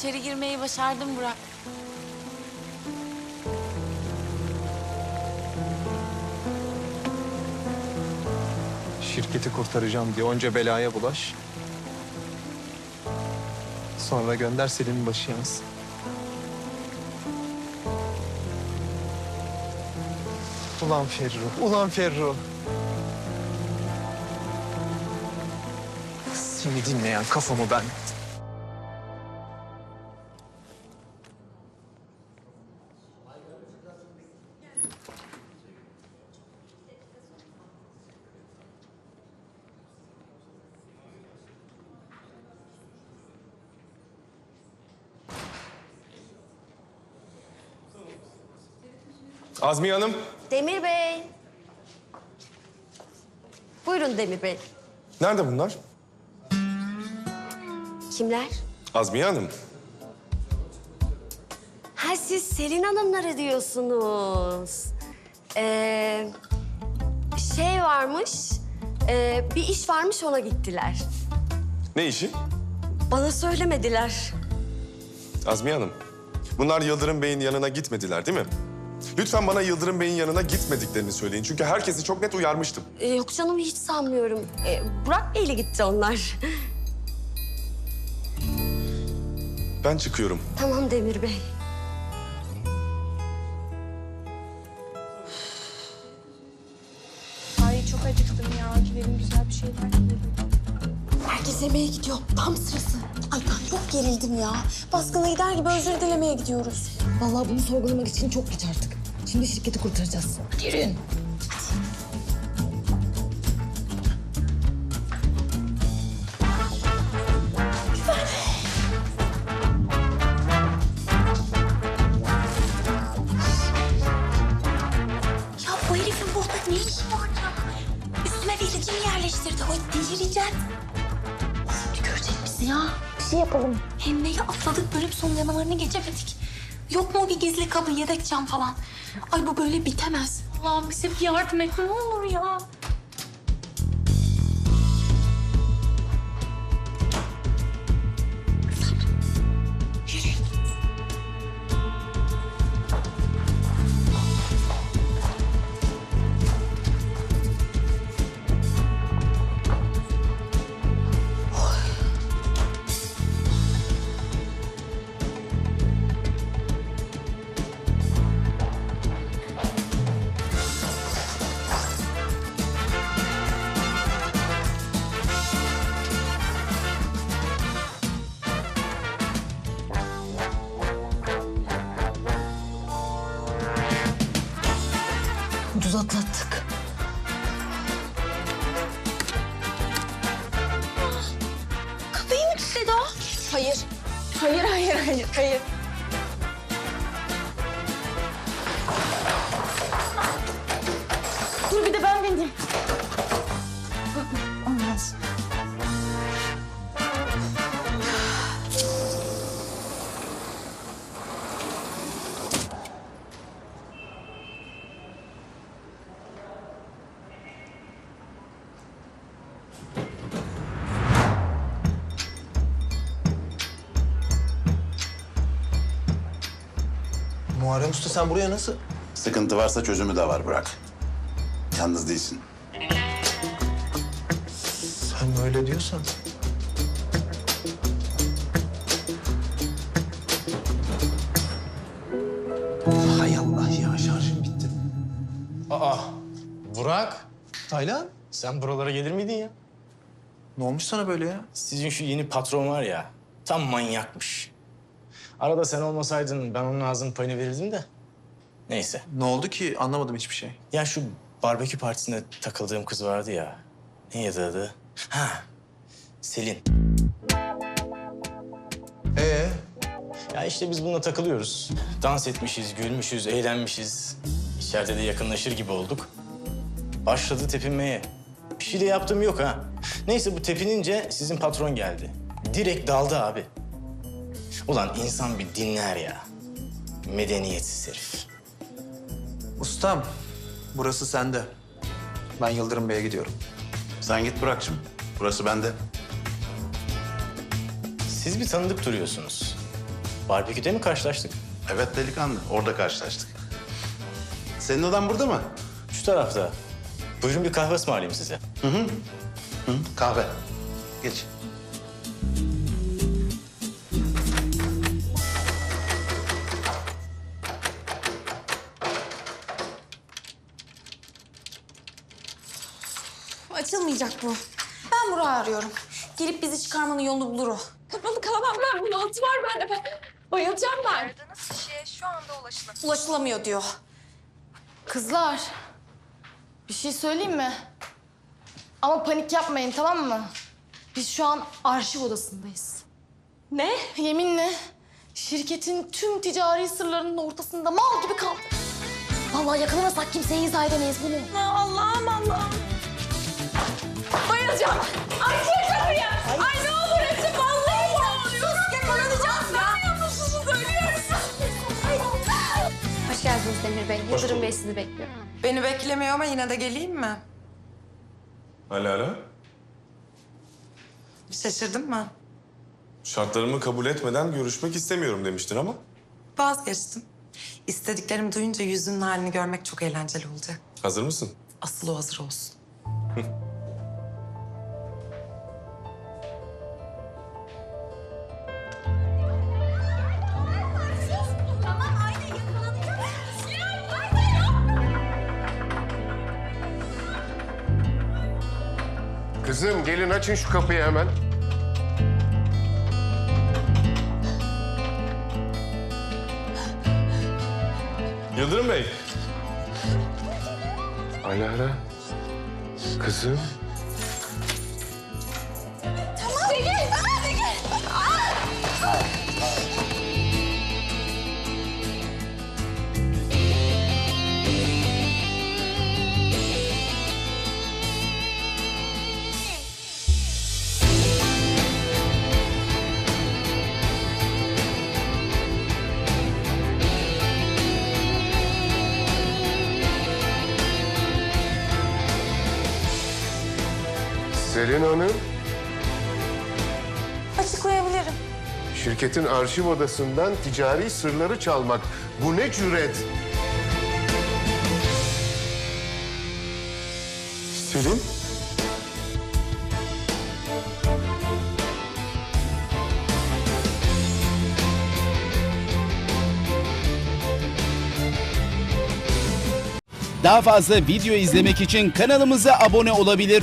İçeri girmeyi başardım Burak. Şirketi kurtaracağım diye onca belaya bulaş. Sonra gönder Selin'in başı yansın. Ulan Ferru, ulan Ferru. Seni dinleyen kafamı ben. Azmiye Hanım, Demir Bey. Buyurun Demir Bey. nerede bunlar? Kimler? Azmiye Hanım. Ha siz Selin Hanımları diyorsunuz. Ee, şey varmış, ee, bir iş varmış ona gittiler. Ne işi? Bana söylemediler. Azmiye Hanım. Bunlar Yıldırım Bey'in yanına gitmediler değil mi? Lütfen bana Yıldırım Bey'in yanına gitmediklerini söyleyin. Çünkü herkesi çok net uyarmıştım. Ee, yok canım hiç sanmıyorum. Ee, Burak Bey'le gitti onlar. Ben çıkıyorum. tamam Demir Bey. Ay çok acıktım ya. Gidelim güzel bir şeyler yiyelim. Herkes yemeğe gidiyor. Tam sırası. Ay ben çok gerildim ya. Baskına gider gibi özür dilemeye gidiyoruz. Vallahi bunu sorgulamak için çok geç artık. Şimdi şirketi kurtaracağız. Hadi yürüyün. Ya bu herifin burada ne işi var ya? Üstüme yerleştirdi? Ay delireceğim. Şimdi görecek bizi ya. Bir şey yapalım. Hem neyi atladık bölüm son canavarını geçemedik. Yok mu bir gizli kapı yedek cam falan? Ay bu böyle bitemez. Allah'ım bize bir yardım et ne olur ya. Hayır. Hayır, hayır, hayır, hayır. Dur bir de ben bineyim. Muharrem Usta sen buraya nasıl? Sıkıntı varsa çözümü de var bırak. Yalnız değilsin. Sen öyle diyorsan. Hay Allah ya şarjım bitti. Aa, Burak. Taylan Sen buralara gelir miydin ya? ne olmuş sana böyle ya? Sizin şu yeni patron var ya, tam manyakmış. Arada sen olmasaydın ben onun ağzının payını verirdim de. Neyse. Ne oldu ki anlamadım hiçbir şey. Ya şu barbekü partisinde takıldığım kız vardı ya. Neydi adı? Ha, Selin. Ee, Ya işte biz bununla takılıyoruz. Dans etmişiz, gülmüşüz, eğlenmişiz. İçeride de yakınlaşır gibi olduk. Başladı tepinmeye. Bir şey de yaptığım yok ha. Neyse bu tepinince sizin patron geldi. Direkt daldı abi. Ulan insan bir dinler ya. Medeniyetsiz herif. ustam burası sende. Ben Yıldırım Bey'e gidiyorum. Sen git Burak'cığım. Burası bende. Siz bir tanıdık duruyorsunuz. Barbeküde mi karşılaştık? Evet delikanlı, orada karşılaştık. Senin odan burada mı? Şu tarafta. Buyurun bir kahve ısmarlayayım size. Hı, kahve. Geç. Açılmayacak bu. Ben Burak'ı arıyorum. Gelip bizi çıkarmanın yolunu bulur o. Kapalı kalamam ben. Bunaltı var bende. Ben bayılacağım ben. Ulaşılamıyor diyor. Kızlar, bir şey söyleyeyim mi? Ama panik yapmayın tamam mı? Biz şu an arşiv odasındayız. Ne? Yeminle şirketin tüm ticari sırlarının ortasında mal gibi kaldık. Vallahi yakalamasak kimseye izah edemeyiz bunu. Allah'ım Allah'ım. Bayılacağım. Ay kim kapıyı? Ay ne olur açın. Vallahi boğuluyorum. Bayılacağım ya. Mutsuzum söylüyorum. Hoş geldiniz Demir Bey. Yıldırım Bey sizi bekliyor. Beni beklemiyor ama yine de geleyim mi? Hala hala. Şaşırdın mı? Şartlarımı kabul etmeden görüşmek istemiyorum demiştin ama. Vazgeçtim. İstediklerimi duyunca yüzünün halini görmek çok eğlenceli olacak. Hazır mısın? Asıl o hazır olsun. Kızım gelin açın şu kapıyı hemen. Yıldırım Bey. Alara. Kızım. Selin Hanım, Açıklayabilirim. şirketin arşiv odasından ticari sırları çalmak. Bu ne cüret? Selin. Daha fazla video izlemek için kanalımıza abone olabilir.